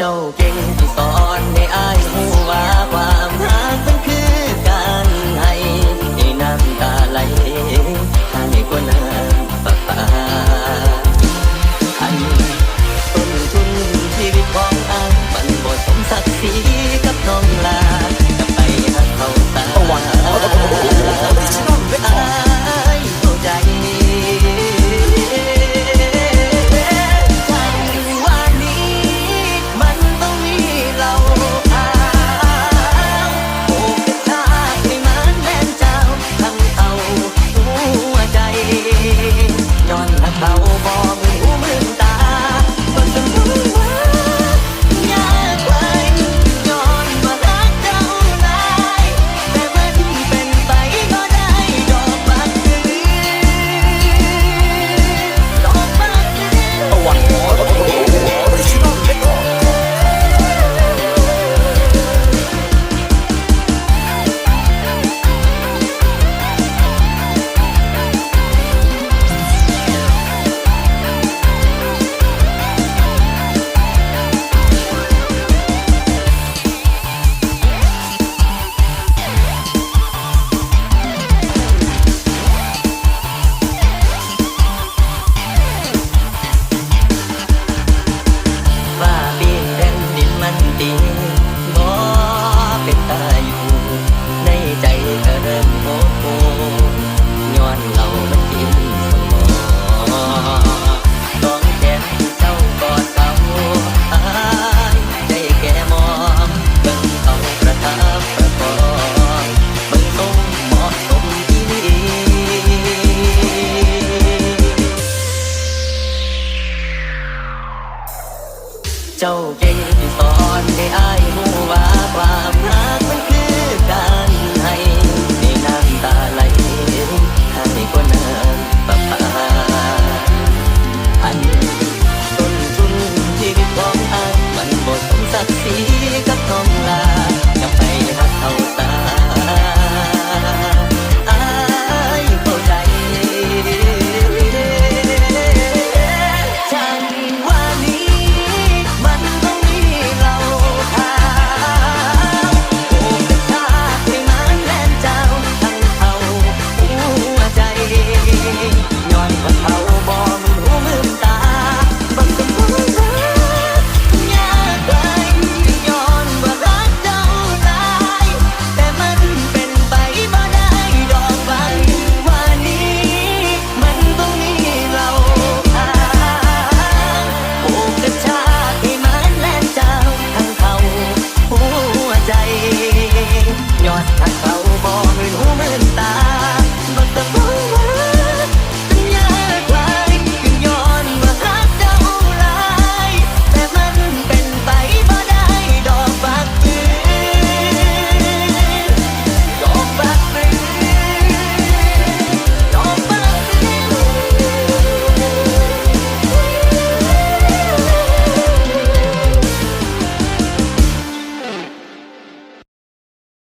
เจ้าเก่งที่สอนในไอ้หู I will old. เจ้าเก่งตสอนได้อา